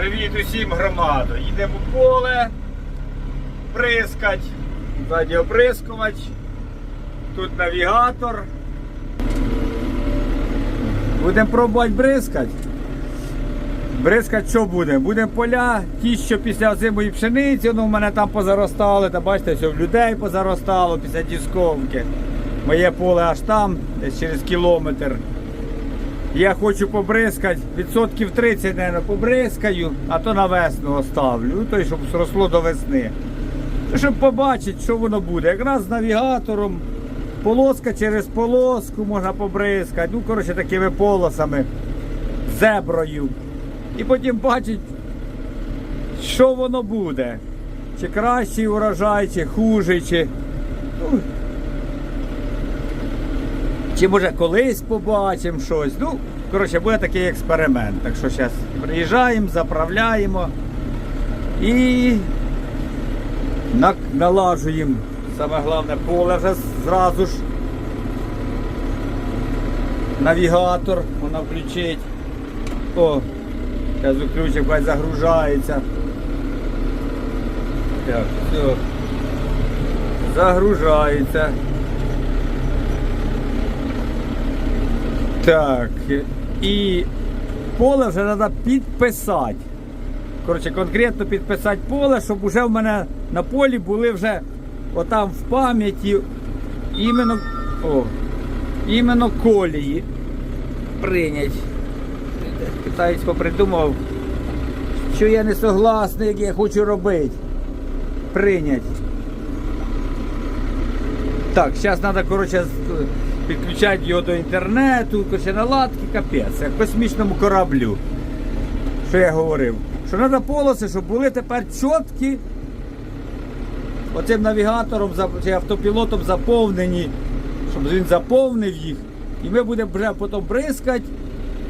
Привіт усім громаду. Їдемо в поле, бризкать, ззаді оприскувач, тут навігатор. Будемо пробувати бризкати. Бризкати що буде? Буде поля, ті, що після зимої пшениці, ну в мене там позаростали, та бачите, все в людей позаростало після дісковки. Моє поле аж там, десь через кілометр. Я хочу побризкати, відсотків 30, мабуть, побризкаю, а то на весну оставлю, ну, то й щоб зросло до весни. Ну, Щоб побачити, що воно буде. Якраз з навігатором, полоска через полоску можна побризкати. Ну, коротше, такими полосами, зеброю. І потім бачить, що воно буде. Чи кращий урожай, чи хужий, чи. Ну, чи може колись побачимо щось. Ну, коротше, буде такий експеримент. Так що зараз приїжджаємо, заправляємо і налажуємо. Саме головне поле вже зразу ж. Навігатор вона включить. О, зараз включив, хай загружається. Так, все. Загружається. Так. І поле вже треба підписати. Коротше, конкретно підписати поле, щоб вже в мене на полі були вже отам в пам'яті іменно, о, іменно колії прийнять. Китаєць попридумав, що я не согласний, як я хочу робити. Прийнять. Так, зараз треба, коротше, підключати його до інтернету, наладки, капець, як космічному кораблю. Що я говорив? Що треба полоси, щоб були тепер чіткі, оцим навігатором чи автопілотом заповнені, щоб він заповнив їх. І ми будемо вже потім бризкати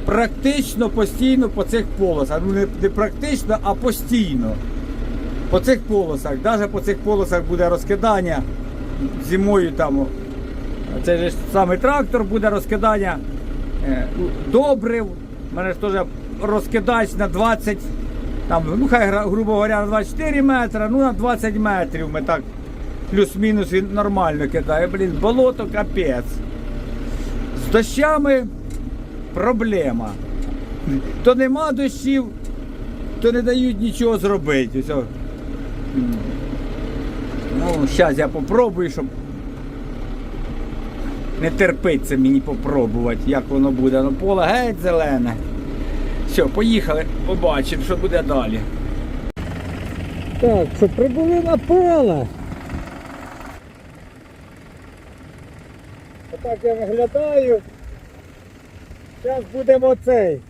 практично постійно по цих полосах. Ну не практично, а постійно. По цих полосах, навіть по цих полосах буде розкидання зимою там. Це ж саме трактор буде розкидання е, добрив. У мене ж теж розкидач на 20, там, ну хай грубо говоря, на 24 метри, ну на 20 метрів ми так плюс-мінус він нормально кидає. Блін, болото капець. З дощами проблема. То нема дощів, то не дають нічого зробити. Ось. Ну, зараз я попробую, щоб не терпиться мені попробувати, як воно буде. Ну, поле геть зелене. Все, поїхали, побачимо, що буде далі. Так, що прибули на поле. Отак я виглядаю. Зараз будемо цей.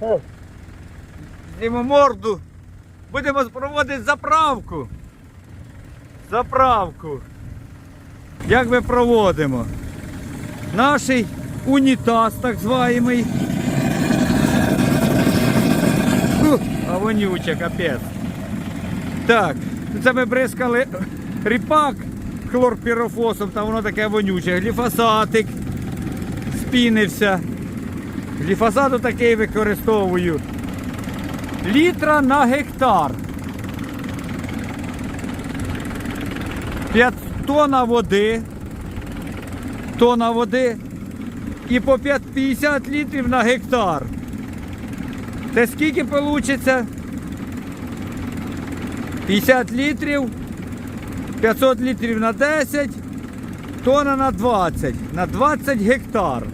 О, Знімемо морду. Будемо проводити заправку. Заправку. Як ми проводимо? Наш унітаз, так званий. А вонюче, капець. Так, це ми бризкали ріпак хлорпірофосом, там воно таке вонюче. Гліфосатик спінився. Гліфосату такий використовую. Літра на гектар. 5 тонна води. Тонна води. І по 50 літрів на гектар. Це скільки вийде? 50 літрів. 500 літрів на 10. Тонна на 20. На 20 гектар.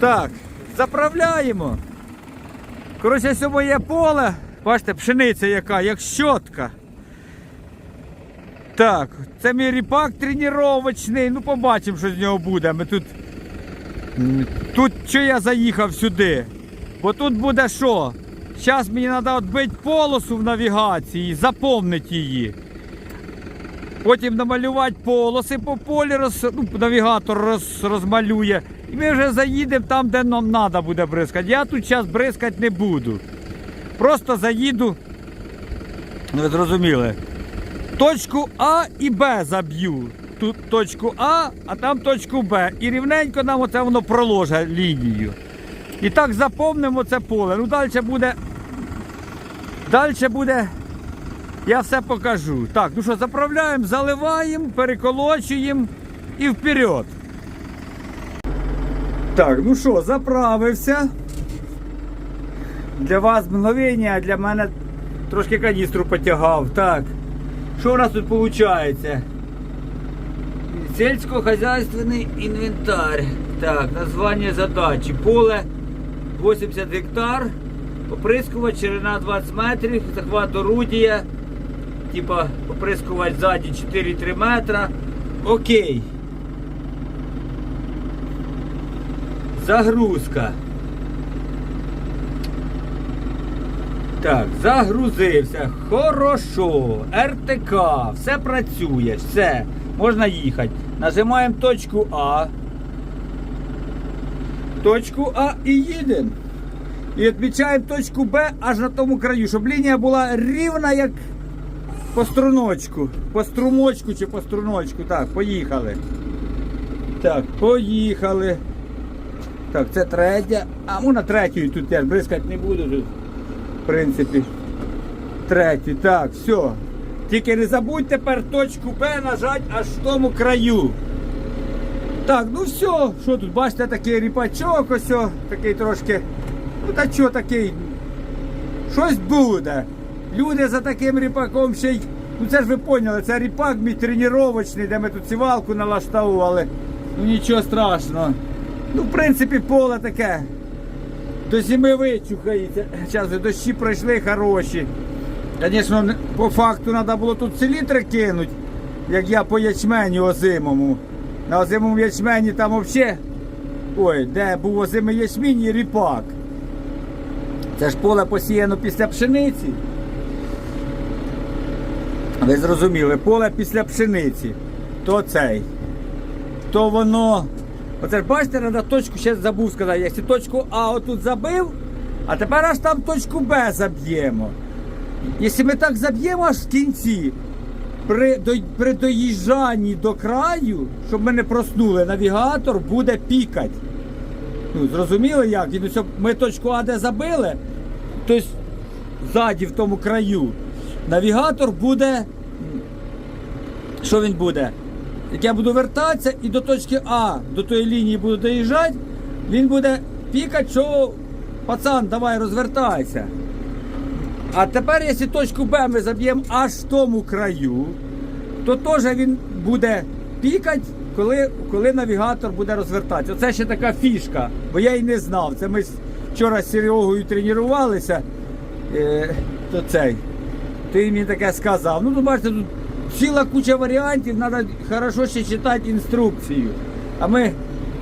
Так, заправляємо. Коротше, це моє поле. Бачите, пшениця яка, як щотка. Так, це мій ріпак тренувачний. Ну, побачимо, що з нього буде. Ми тут. Тут що я заїхав сюди? Бо тут буде що? Зараз мені треба відбити полосу в навігації, заповнити її. Потім намалювати полоси по полі, роз, ну, навігатор роз, розмалює. І ми вже заїдемо там, де нам треба буде бризкати. Я тут зараз бризкати не буду. Просто заїду. Ви зрозуміли. Точку А і Б заб'ю. Тут точку А, а там точку Б. І рівненько нам оце воно проложить лінію. І так заповнимо це поле. Ну далі буде. Далі буде. Я все покажу. Так, ну що, заправляємо, заливаємо, переколочуємо і вперед. Так, ну що, заправився. Для вас мгновення, а для мене трошки каністру потягав. Так. Що у нас тут виходить? Сельськохозяйственний інвентар. Так, названня задачі. Поле 80 гектар, оприскувач, ширина 20 метрів, захват орудія, типа оприскувач ззаді 4-3 метра. Окей. Загрузка. Так, загрузився. Хорошо. РТК. Все працює, все. Можна їхати. Нажимаємо точку А. Точку А і їдемо. І відмічаємо точку Б аж на тому краю, щоб лінія була рівна, як по струночку. По струмочку чи по струночку. Так, поїхали. Так, поїхали. Так, це третя. А на третю тут теж бризкати не буду тут. Принципі. Третю. Так, все. Тільки не забудь тепер точку Б нажати аж в тому краю. Так, ну все, що тут, бачите, такий ріпачок, ось, о, такий трошки. Ну та що такий? Щось буде. Люди за таким ріпаком ще й. Ну це ж ви поняли, це ріпак мій тренувачний, де ми тут сівалку налаштовували. Ну нічого страшного. Ну, в принципі, поле таке. До зими вичухається. Зараз дощі пройшли хороші. Звісно, по факту треба було тут селітри кинути, як я по ячменю озимому. На озимому ячмені там взагалі. Ой, де був озимий ячмінь і ріпак. Це ж поле посіяно після пшениці. Ви зрозуміли, поле після пшениці. То цей. То воно. Оце ж бачите, треба точку ще забув сказати. Якщо точку А отут забив, а тепер аж там точку Б заб'ємо. Якщо ми так заб'ємо аж в кінці, при, до, при доїжджанні до краю, щоб ми не проснули, навігатор буде пікати. Ну, зрозуміли як? Він, ось ми точку А де забили, тобто ззаді в тому краю, навігатор буде. Що він буде? Як я буду вертатися і до точки А, до тої лінії буду доїжджати, він буде пікати, що пацан, давай розвертайся. А тепер, якщо точку Б ми заб'ємо аж в тому краю, то теж він буде пікати, коли, коли навігатор буде розвертатися. Оце ще така фішка, бо я і не знав. Це ми вчора з Серегою тренувалися, е, то цей. Ти мені таке сказав. Ну, то бачите, тут ціла куча варіантів, треба хорошо ще читати інструкцію. А ми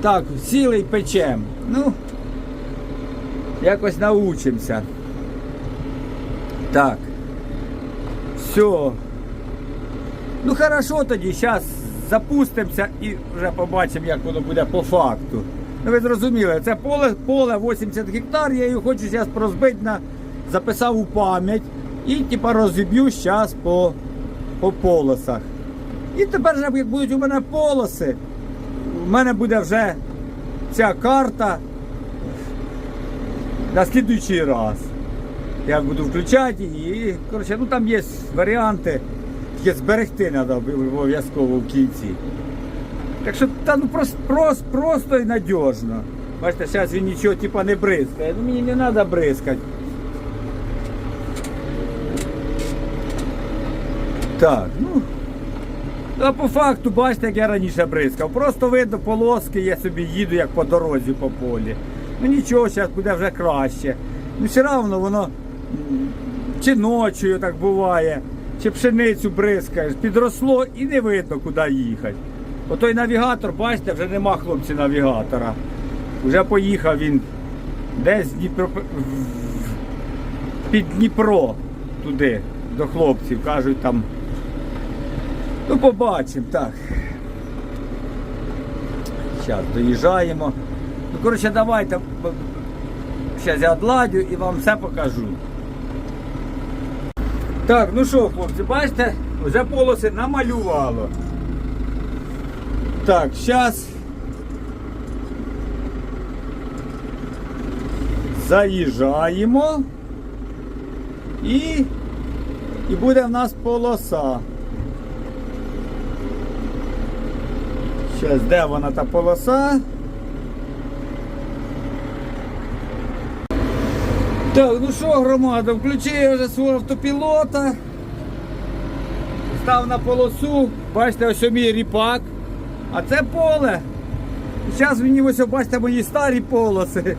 так, сіли і печемо. Ну, якось научимося. Так. Все. Ну хорошо тоді, зараз запустимося і вже побачимо, як воно буде по факту. Ну ви зрозуміли, це поле, поле 80 гектар, я його хочу зараз розбити на записав у пам'ять і типа розіб'ю зараз по, по полосах. І тепер, же, як будуть у мене полоси, у мене буде вже ця карта на слідуючий раз. Я буду включати її. І, коротше, ну там є варіанти, тільки зберегти треба обов'язково в кінці. Так що та, ну, просто, просто, просто і надіжно. Бачите, зараз він нічого типа не бризкає. Ну мені не треба бризкати. Так, ну. А по факту, бачите, як я раніше бризкав. Просто видно полоски, я собі їду як по дорозі по полі. Ну нічого, зараз буде вже краще. Ну все одно воно чи ночою так буває, чи пшеницю бризкаєш, підросло і не видно, куди їхати. Отой навігатор, бачите, вже нема хлопці навігатора. Вже поїхав він десь Дніпро... під Дніпро туди, до хлопців. Кажуть там. Ну, побачимо, так. Зараз доїжджаємо. Ну, коротше, давайте. Зараз я odладю і вам все покажу. Так, ну що, хлопці, бачите, вже полоси намалювало. Так, зараз. Заїжджаємо. І, і буде в нас полоса. Щас, де вона та полоса? Так, ну що, громада, включив вже свого автопілота. Став на полосу, бачите, ось мій ріпак. А це поле. І зараз мені ось бачите мої старі полоси.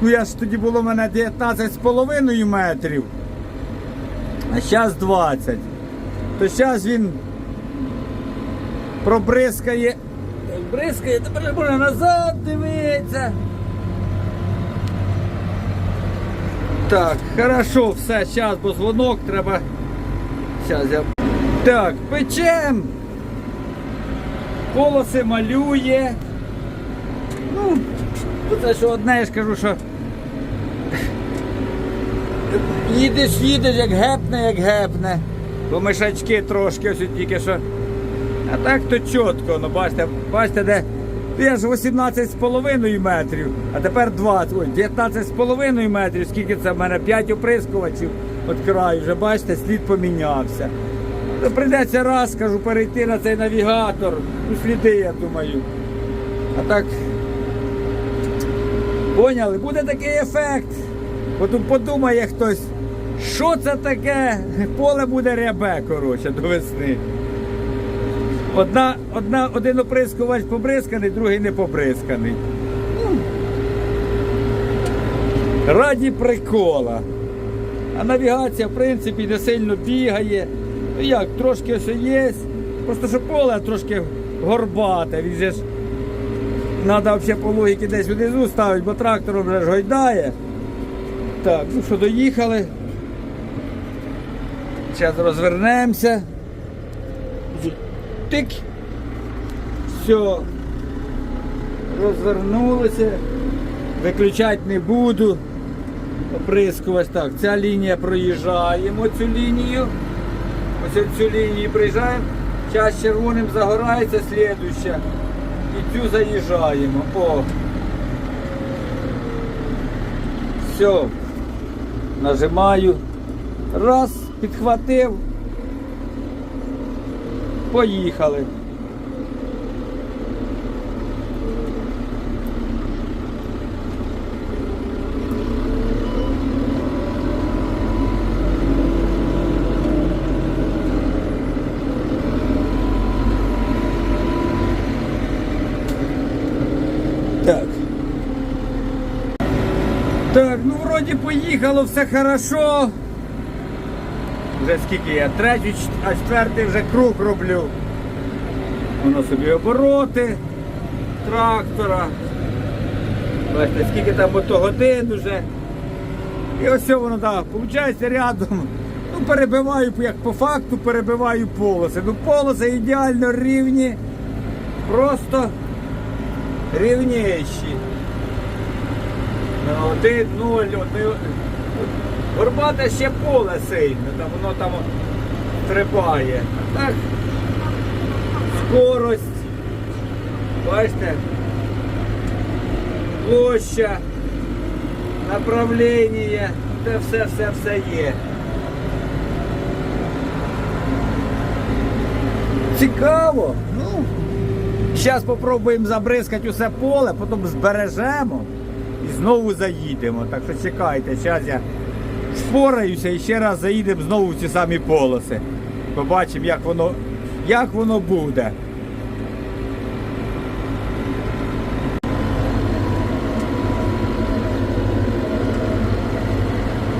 Ну я ж тоді було в мене 19 з половиною метрів. А зараз 20. То зараз він пробризкає. Бризкає, тепер можна назад дивитися. Так, хорошо, все, зараз, бо дзвонок треба. Зараз я. Так, печем. Полоси малює. Ну, це що одне, я ж кажу, що. Їдеш, їдеш, як гепне, як гепне. Бо мишачки трошки ось тільки що. А так то чітко, ну бачите, бачите, де. Я ж 18 з половиною метрів, а тепер 20, ой, 19 з половиною метрів, скільки це в мене 5 оприскувачів від краю, вже бачите, слід помінявся. То прийдеться раз, кажу, перейти на цей навігатор, у сліди, я думаю. А так, поняли, буде такий ефект. Потім подумає хтось, що це таке, поле буде рябе, коротше, до весни. Одна, одна, один оприскувач побризканий, другий не побризканий. Раді прикола. А навігація, в принципі, не сильно бігає. Ну як, трошки все є. Просто що поле трошки горбате. Він же ж треба взагалі по логіки десь внизу ставити, бо трактором вже ж гойдає. Так, ну що, доїхали. Зараз розвернемося. Тик. Все. Розвернулися. Виключати не буду. Оприскувач. Так, ця лінія проїжджаємо цю лінію. Ось цю лінію приїжджаємо. Час червоним загорається слідуща. І цю заїжджаємо. О. Все. Нажимаю. Раз, підхватив. Поїхали. Так. Ну вроді поїхало, все хорошо вже скільки я третій, а четвертий вже круг роблю. Воно собі обороти трактора. Бачите, скільки там ото годин уже. І ось воно так, виходить рядом. Ну, Перебиваю, як по факту, перебиваю полоси. Ну полоси ідеально рівні, просто рівніші. 1-0. Горбата ще поле сильно, воно там трипає. Так, скорость, бачите, площа, направлення, це все-все-все є. Цікаво, ну, зараз спробуємо забризкати усе поле, потім збережемо і знову заїдемо. Так що чекайте, зараз я спораюся і ще раз заїдемо знову в ці самі полоси. Побачимо, як воно, як воно буде.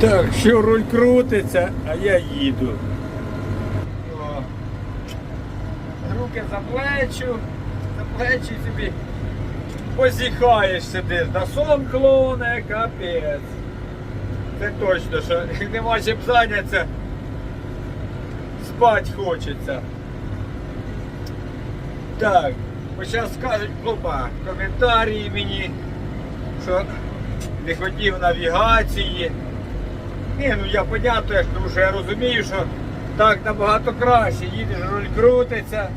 Так, що руль крутиться, а я їду. Руки за плечу, за плечі собі позіхаєш сидиш, на сон клоне, капець. Це точно, що нема чим зайнятися. Спать хочеться. Так, бо зараз скажуть, опа, коментарі мені, що не хотів навігації. Ні, ну я понятно, я ж тому що я розумію, що так набагато краще. Їдеш, руль крутиться,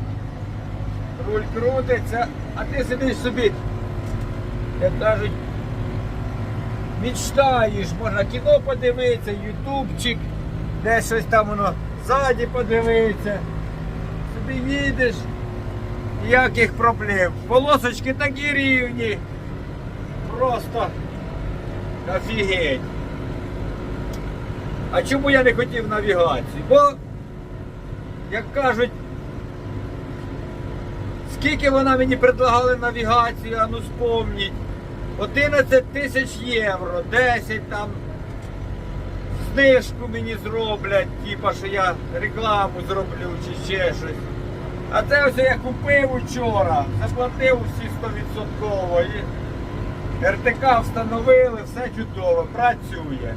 руль крутиться, а ти сидиш собі, як кажуть, мечтаєш, можна кіно подивитися, ютубчик, де щось там воно ззаді подивитися. Собі їдеш, ніяких проблем. Полосочки такі рівні. Просто офігеть. А чому я не хотів навігації? Бо, як кажуть, скільки вона мені предлагали навігацію, а ну спомніть. 11 тисяч євро, 10 там знижку мені зроблять, типа, що я рекламу зроблю чи ще щось. А це ось я купив учора, заплатив всі 100% і РТК встановили, все чудово, працює.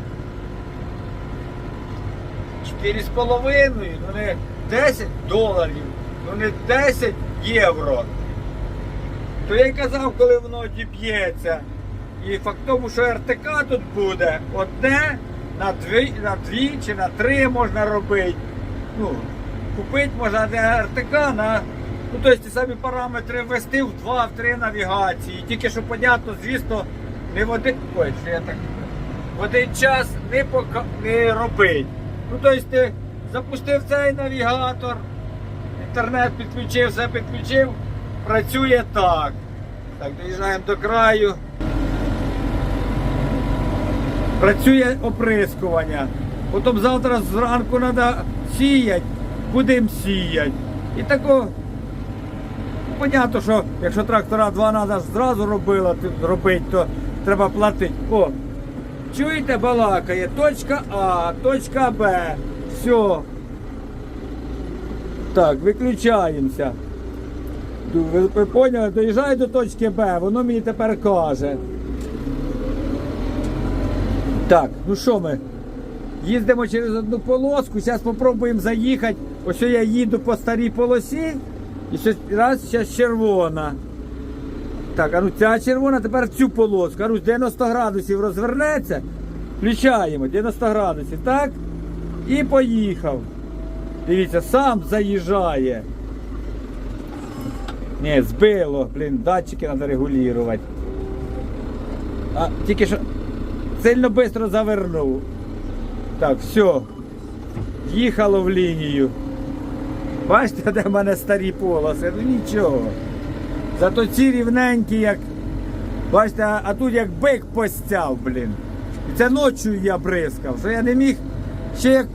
4,5, ну не 10 доларів, ну не 10 євро. То я казав, коли воно одіб'ється. І факт тому, що РТК тут буде одне на дві, на дві чи на три можна робити. Ну, купити можна не РТК на. Ну, тобто ті самі параметри ввести в два, в навігації. Тільки що, понятно, звісно, не в один. Ой, я так. В один час не, пока... не робить. Ну, тобто ти запустив цей навігатор, інтернет підключив, все підключив, працює так. Так, доїжджаємо до краю. Працює оприскування. Потім завтра зранку треба сіяти, будемо сіяти. І тако, понятно, що якщо трактора два треба зразу робила, робити, то треба платити. О, чуєте, балакає, точка А, точка Б. Все. Так, виключаємося. Ви, ви поняли, доїжджаю до точки Б, воно мені тепер каже. Так, ну що ми? Їздимо через одну полоску, зараз спробуємо заїхати. Ось я їду по старій полосі, і щось раз зараз червона. Так, а ну ця червона тепер цю полоску. А ну 90 градусів розвернеться. Включаємо 90 градусів, так? І поїхав. Дивіться, сам заїжджає. Ні, збило, блін, датчики треба регулювати. А тільки що сильно швидко завернув. Так, все. Їхало в лінію. Бачите, де в мене старі полоси? Ну нічого. Зато ці рівненькі, як. Бачите, а, тут як бик постяв, блін. І це ночі я бризкав, що я не міг ще як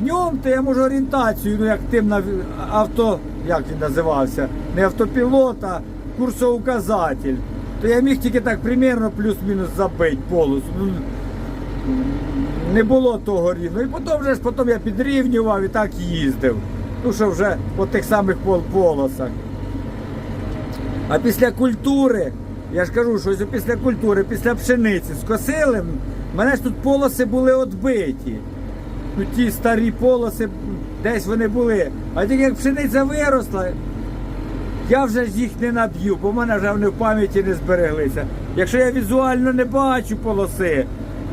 днем, то я можу орієнтацію, ну як тим на авто, як він називався, не автопілот, а курсоуказатель. То я міг тільки так примерно плюс-мінус забити полосу. Не було того рівно. І потім вже ж потім я підрівнював і так їздив. Ну що вже по тих самих полосах. А після культури, я ж кажу, що після культури, після пшениці скосили, мене ж тут полоси були відбиті. Ну ті старі полоси, десь вони були. А тільки як пшениця виросла, я вже їх не наб'ю, бо в мене вже вони в пам'яті не збереглися. Якщо я візуально не бачу полоси,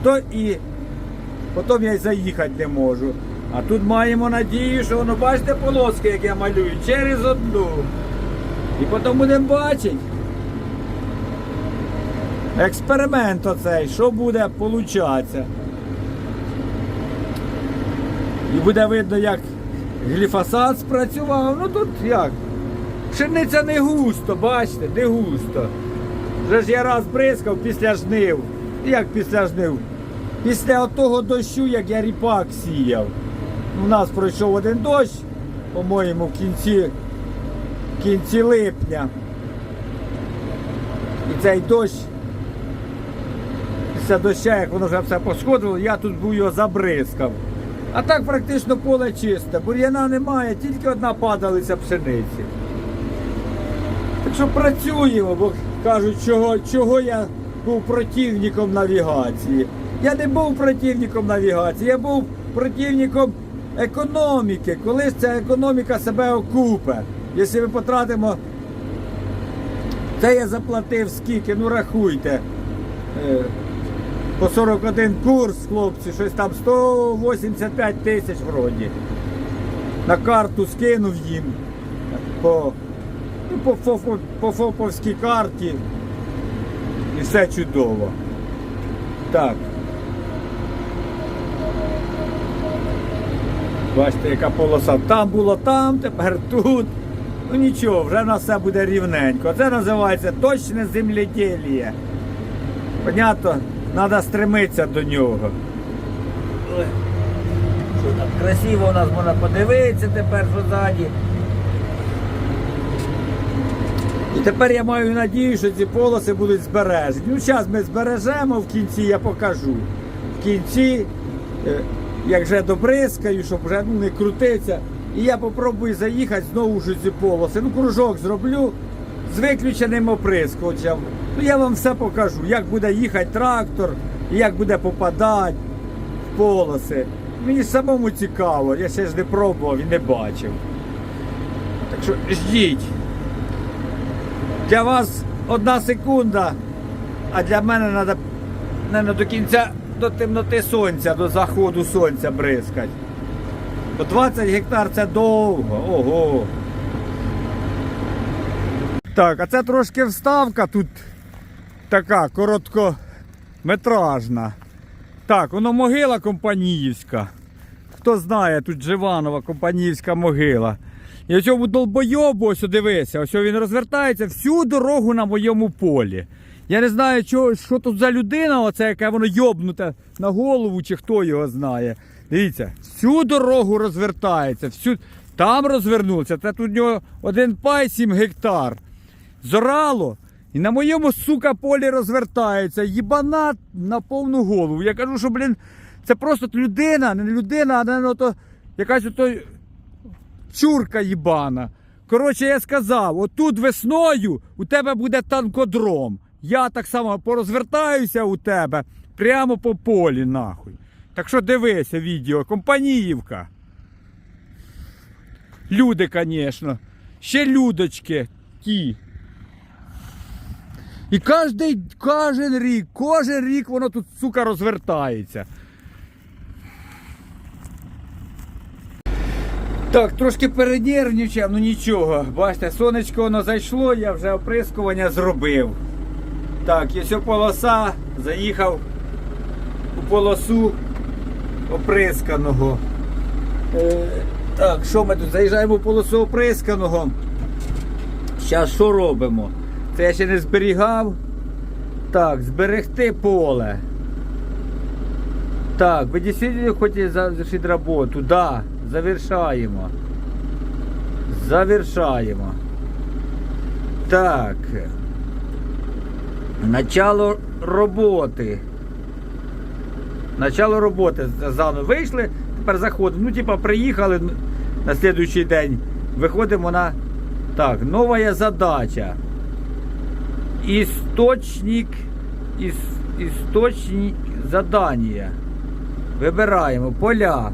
то і потім я й заїхати не можу. А тут маємо надію, що воно бачите полоски, як я малюю, через одну. І потім будемо бачити. Експеримент оцей, що буде получатися. І буде видно, як гліфосат спрацював. Ну тут як? Пшениця не густо, бачите, не густо. Вже ж я раз бризкав після жнив. Як після жнив? Після того дощу, як я ріпак сіяв. У нас пройшов один дощ, по-моєму, в кінці, в кінці липня. І цей дощ, після доща, як воно вже все посходило, я тут був його забризкав. А так практично поле чисте, бур'яна немає, тільки одна падалиця пшениці. Так що працюємо, бо кажуть, чого, чого я був противником навігації. Я не був противником навігації, я був противником економіки. Коли ж ця економіка себе окупе. Якщо ми потратимо, це я заплатив скільки, ну рахуйте. Е, По 41 курс, хлопці, щось там 185 тисяч вроді. На карту скинув їм по, ну, по, фофо- по ФОПовській карті. І все чудово. Так. Бачите, яка полоса там було там, тепер тут. Ну нічого, вже на все буде рівненько. Це називається точне земледілля. Понятно? Треба стремитися до нього. Що там красиво у нас можна подивитися тепер, що. І тепер я маю надію, що ці полоси будуть збережені. Ну, зараз ми збережемо, в кінці я покажу. В кінці, е, як вже добризкаю, щоб вже ну, не крутиться. І я попробую заїхати знову ж ці полоси. Ну, кружок зроблю з виключеним оприскувачем. Ну, я вам все покажу, як буде їхати трактор, як буде попадати в полоси. Мені самому цікаво, я ще ж не пробував і не бачив. Так що ждіть. Для вас одна секунда, а для мене треба не до кінця до темноти сонця, до заходу сонця бризкати. Бо 20 гектар це довго. Ого. Так, а це трошки вставка тут така короткометражна. Так, воно могила компаніївська. Хто знає, тут Живанова компаніївська могила. І цьому долбойобу, ось дивися, ось він розвертається всю дорогу на моєму полі. Я не знаю, що, що тут за людина, оце, яке воно йобнуте на голову, чи хто його знає. Дивіться, всю дорогу розвертається, всю... там розвернувся. Це тут у нього один пай 7 гектар. Зорало. І на моєму, сука, полі розвертається. Їбана на повну голову. Я кажу, що, блін, це просто людина, не людина, а не ото, якась ото чурка їбана. Коротше, я сказав, отут весною у тебе буде танкодром. Я так само порозвертаюся у тебе прямо по полі, нахуй. Так що дивися відео, компаніївка. Люди, звісно. Ще людочки ті. І кожен, кожен рік, кожен рік воно тут, сука, розвертається. Так, трошки перенервничав, ну нічого. Бачите, сонечко воно зайшло, я вже оприскування зробив. Так, є все полоса, заїхав у полосу оприсканого. Е, так, що ми тут? Заїжджаємо в полосу оприсканого. Зараз що робимо? Це я ще не зберігав. Так, зберегти поле. Так, ви дійсно хочете завершити роботу? Да, завершаємо. Завершаємо. Так. Начало роботи. Начало роботи. Заново вийшли, тепер заходимо. Ну, типа, приїхали на слідуючий день. Виходимо на. Так, нова задача. Істочник. Іс, істочник задання. Вибираємо поля.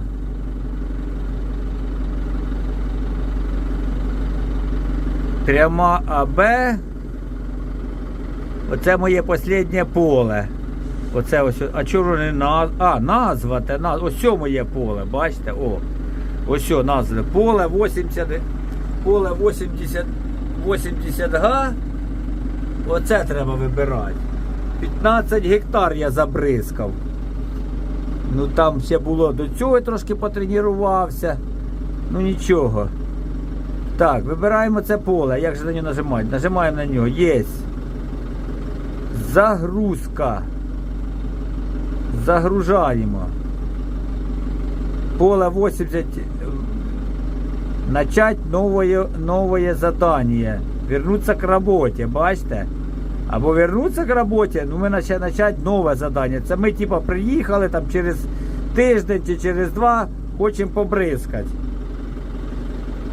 Тряма АБ. Оце моє останнє поле. Оце ось. А чого не наз... А, назва, те, наз... ось це моє поле, бачите? О. Ось назва. Поле 80. Поле 80 80 га. Оце треба вибирати. 15 гектар я забризкав. Ну там ще було до цього трошки потренувався. Ну нічого. Так, вибираємо це поле. Як же на нього нажимати? Нажимаємо на нього. Єсть. Загрузка. Загружаємо. Поле 80. Начать новое, новое задание. Вернуться к работе, бачите? Або вернуться к роботі, ну ми начать, начать нове задання. Це ми типа приїхали там через тиждень чи через два, хочемо побризкати.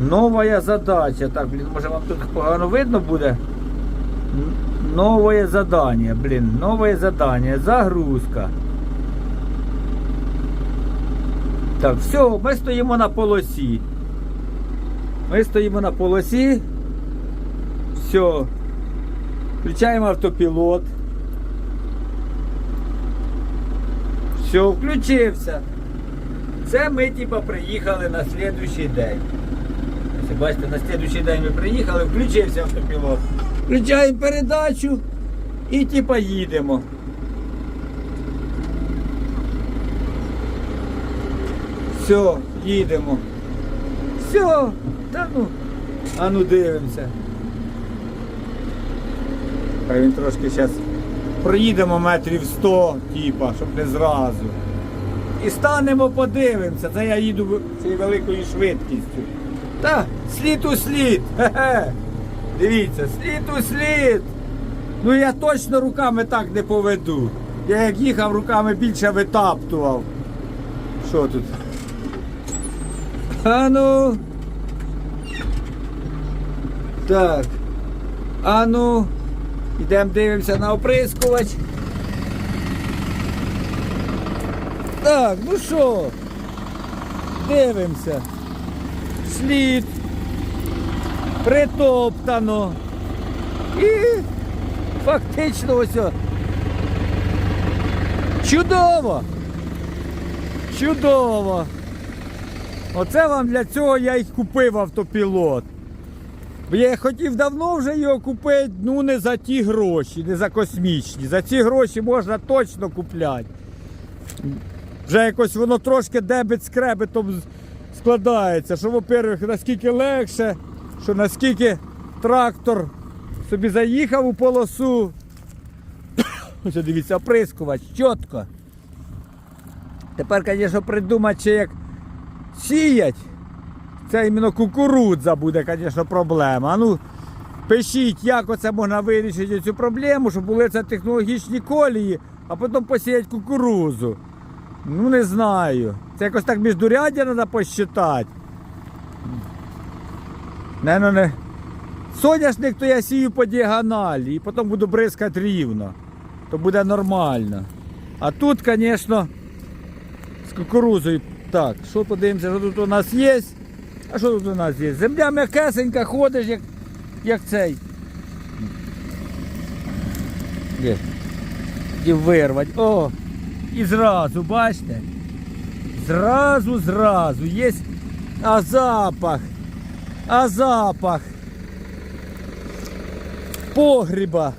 Нова задача. Так, блін, може вам тут погано видно буде? Н- Нове задання, блін, нове задання, загрузка. Так, все, ми стоїмо на полосі. Ми стоїмо на полосі. Все. Включаємо автопілот. Все, включився. Це ми типа приїхали на слідуючий день. Це бачите, на наступний день ми приїхали, включився автопілот. Включаємо передачу і типа їдемо. Все, їдемо. Все, та ну, а ну дивимося. Хай він трошки зараз проїдемо метрів 100, типа, щоб не зразу. І станемо, подивимося. Це я їду цією великою швидкістю. Так слід у слід. Хе-хе. Дивіться, слід у слід. Ну я точно руками так не поведу. Я як їхав руками більше витаптував. Що тут? А ну. Так. А ну. Йдемо дивимося на оприскувач. Так, ну що? Дивимося. Слід. Притоптано. І фактично ось. Чудово! Чудово! Оце вам для цього я й купив автопілот. Бо я хотів давно вже його купити, ну не за ті гроші, не за космічні. За ці гроші можна точно купляти. Вже якось воно трошки дебет з кребетом складається. Що, во-первых, наскільки легше, що наскільки трактор собі заїхав у полосу. Ось дивіться, оприскувач, чітко. Тепер, звісно, придумати, чи як сіять. Це іменно кукурудза буде, звісно, проблема. Ну, пишіть, як оце можна вирішити цю проблему, щоб були це технологічні колії, а потім посіяти кукурудзу. Ну не знаю. Це якось так міждуряддя треба посчитати. Не, ну не. Соняшник то я сію по діагоналі і потім буду бризкати рівно. То буде нормально. А тут, звісно, з кукурузою. Так, що подивимося, що тут у нас є? А що тут у нас є? Земля м'якесенька, ходиш, як, як цей. Де? І вирвати. О! І зразу, бачите? Зразу, зразу. Є. А запах. А запах. Погріба.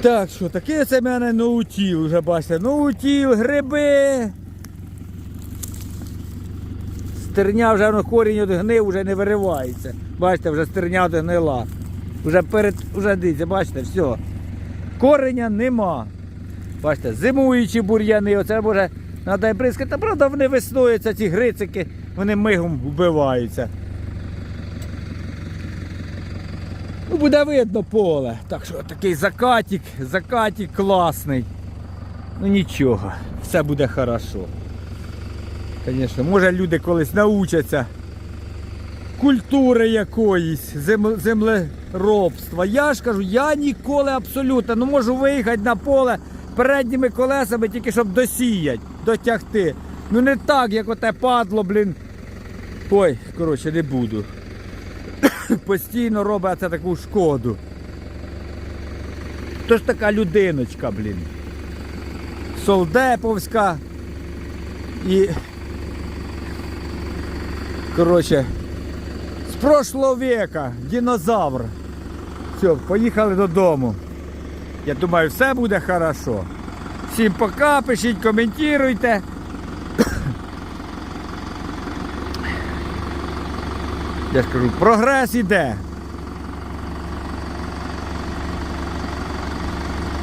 Так що, таке це в мене ноутіл, вже бачите. Ноутіл, гриби. Стерня вже ну, корінь одгнив, вже не виривається. Бачите, вже стерня одгнила. Вже перед, вже дивіться, бачите, все. Кореня нема. Бачите, зимуючі бур'яни, оце може треба і бризкати. Та правда вони веснуються, ці грицики, вони мигом вбиваються. Ну, буде видно поле. Так що такий закатик, закатик класний. Ну нічого, все буде хорошо. Звісно, може люди колись научаться культури якоїсь, землеробства. Я ж кажу, я ніколи абсолютно не можу виїхати на поле передніми колесами, тільки щоб досіяти, дотягти. Ну не так, як оте падло, блін. Ой, коротше, не буду. Постійно робить це таку шкоду. То ж така людиночка, блін. Солдеповська. І. Коротше, з прошлого века динозавр. Все, поїхали додому. Я думаю, все буде хорошо. Всім пока, пишіть, коментуйте. Я ж кажу, прогрес іде.